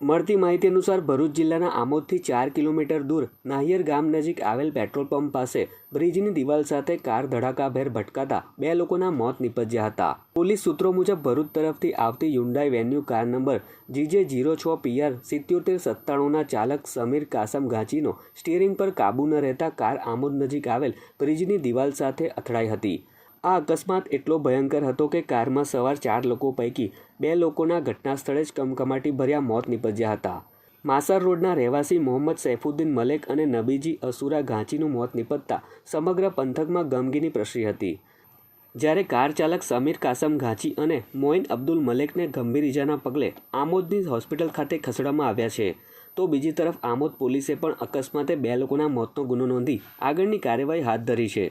મળતી માહિતી અનુસાર ભરૂચ જિલ્લાના આમોદથી ચાર કિલોમીટર દૂર નાહિયર ગામ નજીક આવેલ પેટ્રોલ પંપ પાસે બ્રિજની દિવાલ સાથે કાર ધડાકાભેર ભટકાતા બે લોકોના મોત નિપજ્યા હતા. પોલીસ સૂત્રો મુજબ ભરૂચ તરફથી આવતી Hyundai venue car number GJ zero છ પીઆર સિત્યોતેર સત્તાણુંના ચાલક સમીર કાસમ ઘાંચીનો સ્ટીયરિંગ પર કાબુ ન રહેતા કાર આમોદ નજીક આવેલ બ્રિજની દિવાલ સાથે અથડાઈ હતી. આ અકસ્માત એટલો ભયંકર હતો કે કારમાં સવાર ચાર લોકો પૈકી બે લોકોના ઘટના સ્થળે જ કમકમાટી ભર્યા મોત નિપજ્યા હતા. માસર રોડના રહેવાસી મોહમ્મદ સૈફુદ્દીન મલેક અને નબીજી અસુરા ઘાંચીનું મોત નિપજતા સમગ્ર પંથકમાં ગમગીની પ્રસરી હતી. જ્યારે કાર ચાલક સમીર કાસમ ઘાંચી અને મોઇન અબ્દુલ મલેકને ગંભીર ઇજાના પગલે આમોદની હોસ્પિટલ ખાતે ખસેડવામાં આવ્યા છે, તો બીજી તરફ આમોદ પોલીસે પણ અકસ્માતે બે લોકોના મોતનો ગુનો નોંધી આગળની કાર્યવાહી હાથ ધરી છે.